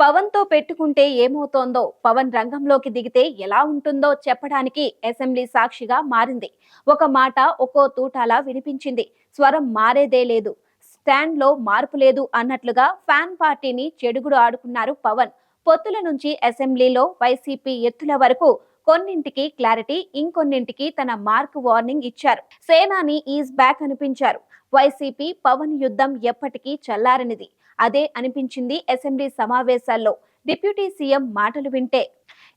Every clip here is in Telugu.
పవన్తో పెట్టుకుంటే ఏమవుతోందో పవన్ రంగంలోకి దిగితే ఎలా ఉంటుందో చెప్పడానికి అసెంబ్లీ సాక్షిగా మారింది. ఒక మాట ఒక్కో తూటాలా వినిపించింది. స్వరం మారేదే లేదు. స్టాండ్లో మార్పు లేదు అన్నట్లుగా ఫ్యాన్ పార్టీని చెడుగుడు ఆడుకున్నారు పవన్. పొత్తుల నుంచి అసెంబ్లీలో వైసీపీ ఎత్తుల వరకు కొన్నింటికి క్లారిటీ ఇంకొన్నింటికి తన మార్క్ వార్నింగ్ ఇచ్చారు. సేనాని ఈజ్ బ్యాక్ అనిపించారు. వైసీపీ పవన్ యుద్ధం ఎప్పటికీ చల్లారనిది. అదే అనిపించింది అసెంబ్లీ సమావేశాల్లో. డిప్యూటీ సీఎం మాటలు వింటే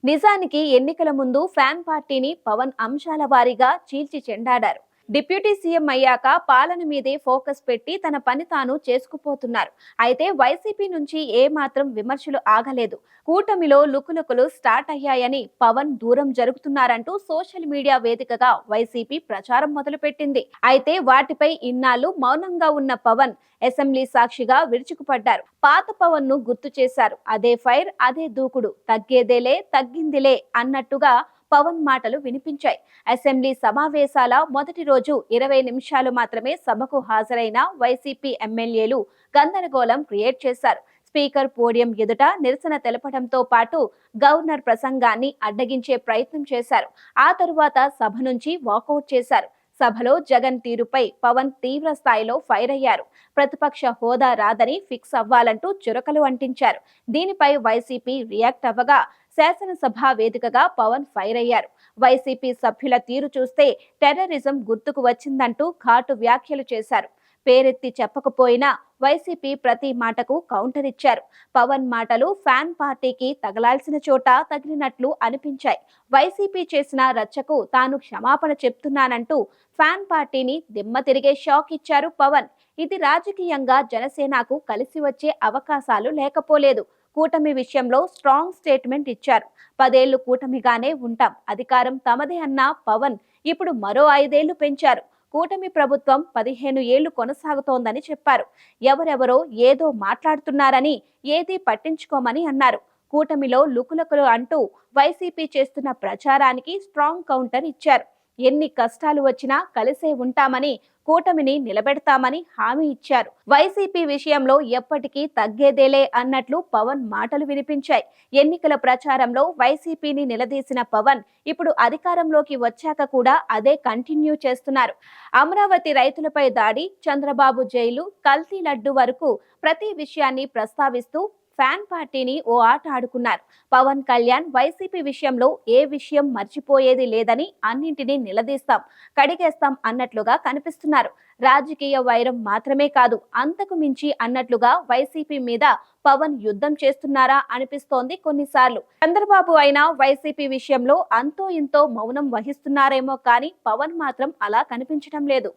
నిజానికి ఎన్నికల ముందు ఫ్యాన్ పార్టీని పవన్ అంశాల వారీగా చీల్చి చెండాడారు. డిప్యూటీ సీఎం అయ్యాక పాలన మీదే ఫోకస్ పెట్టి తన పని తాను చేసుకుపోతున్నారు. అయితే వైసీపీ నుంచి ఏమాత్రం విమర్శలు ఆగలేదు. కూటమిలో లుకులుకులు స్టార్ట్ అయ్యాయని పవన్ దూరం జరుగుతున్నారంటూ సోషల్ మీడియా వేదికగా వైసీపీ ప్రచారం మొదలుపెట్టింది. అయితే వాటిపై ఇన్నాళ్ళు మౌనంగా ఉన్న పవన్ అసెంబ్లీ సాక్షిగా విరుచుకుపడ్డారు. పాత పవన్ను గుర్తు చేశారు. అదే ఫైర్ అదే దూకుడు. తగ్గేదేలే తగ్గిందిలే అన్నట్టుగా పవన్ మాటలు వినిపించాయి. అసెంబ్లీ సమావేశాల మొదటి రోజు ఇరవై నిమిషాలు మాత్రమే సభకు హాజరైన వైసీపీ ఎమ్మెల్యేలు గందరగోళం క్రియేట్ చేశారు. స్పీకర్ పోడియం ఎదుట నిరసన తెలపడంతో పాటు గవర్నర్ ప్రసంగాన్ని అడ్డగించే ప్రయత్నం చేశారు. ఆ తరువాత సభ నుంచి వాకౌట్ చేశారు. సభలో జగన్ తీరుపై పవన్ తీవ్ర స్థాయిలో ఫైర్ అయ్యారు. ప్రతిపక్ష హోదా రాదని ఫిక్స్ అవ్వాలంటూ చురకలు అంటించారు. దీనిపై వైసీపీ రియాక్ట్ అవ్వగా శాసనసభ వేదికగా పవన్ ఫైర్ అయ్యారు. వైసీపీ సభ్యుల తీరు చూస్తే టెర్రరిజం గుర్తుకు వచ్చిందంటూ ఘాటు వ్యాఖ్యలు చేశారు. పేరెత్తి చెప్పకపోయినా వైసీపీ ప్రతి మాటకు కౌంటర్ ఇచ్చారు. పవన్ మాటలు ఫ్యాన్ పార్టీకి తగలాల్సిన చోట తగిలినట్లు అనిపించాయి. వైసీపీ చేసిన రచ్చకు తాను క్షమాపణ చెప్తున్నానంటూ ఫ్యాన్ పార్టీని దిమ్మ తిరిగే షాక్ ఇచ్చారు పవన్. ఇది రాజకీయంగా జనసేనకు కలిసి వచ్చే అవకాశాలు లేకపోలేదు. కూటమి విషయంలో స్ట్రాంగ్ స్టేట్మెంట్ ఇచ్చారు. పదేళ్ళు కూటమిగానే ఉంటాం. అధికారం తమదే అన్న పవన్ ఇప్పుడు మరో ఐదేళ్ళు పెంచారు. కూటమి ప్రభుత్వం పదిహేను ఏళ్ళు కొనసాగుతోందని చెప్పారు. ఎవరెవరో ఏదో మాట్లాడుతున్నారని ఏదీ పట్టించుకోమని అన్నారు. కూటమిలో లుకులకులు అంటూ వైసీపీ చేస్తున్న ప్రచారానికి స్ట్రాంగ్ కౌంటర్ ఇచ్చారు. ఎన్ని కష్టాలు వచ్చినా కలిసే ఉంటామని కూటమిని నిలబెడతామని హామీ ఇచ్చారు. వైసీపీ విషయంలో ఎప్పటికీ తగ్గేదేలే అన్నట్లు పవన్ మాటలు వినిపించాయి. ఎన్నికల ప్రచారంలో వైసీపీని నిలదీసిన పవన్ ఇప్పుడు అధికారంలోకి వచ్చాక కూడా అదే కంటిన్యూ చేస్తున్నారు. అమరావతి రైతులపై దాడి చంద్రబాబు జైలు కల్తీ లడ్డు వరకు ప్రతి విషయాన్ని ప్రస్తావిస్తూ ఫ్యాన్ పార్టీని ఓ ఆట ఆడుకున్నారు. పవన్ కళ్యాణ్ వైసీపీ విషయంలో ఏ విషయం మర్చిపోయేది లేదని అన్నింటినీ నిలదీస్తాం కడిగేస్తాం అన్నట్లుగా కనిపిస్తున్నారు. రాజకీయ వైరం మాత్రమే కాదు అంతకు మించి అన్నట్లుగా వైసీపీ మీద పవన్ యుద్ధం చేస్తున్నారా అనిపిస్తోంది కొన్నిసార్లు. చంద్రబాబు అయినా వైసీపీ విషయంలో అంతో ఇంతో మౌనం వహిస్తున్నారేమో కానీ పవన్ మాత్రం అలా కనిపించడం లేదు.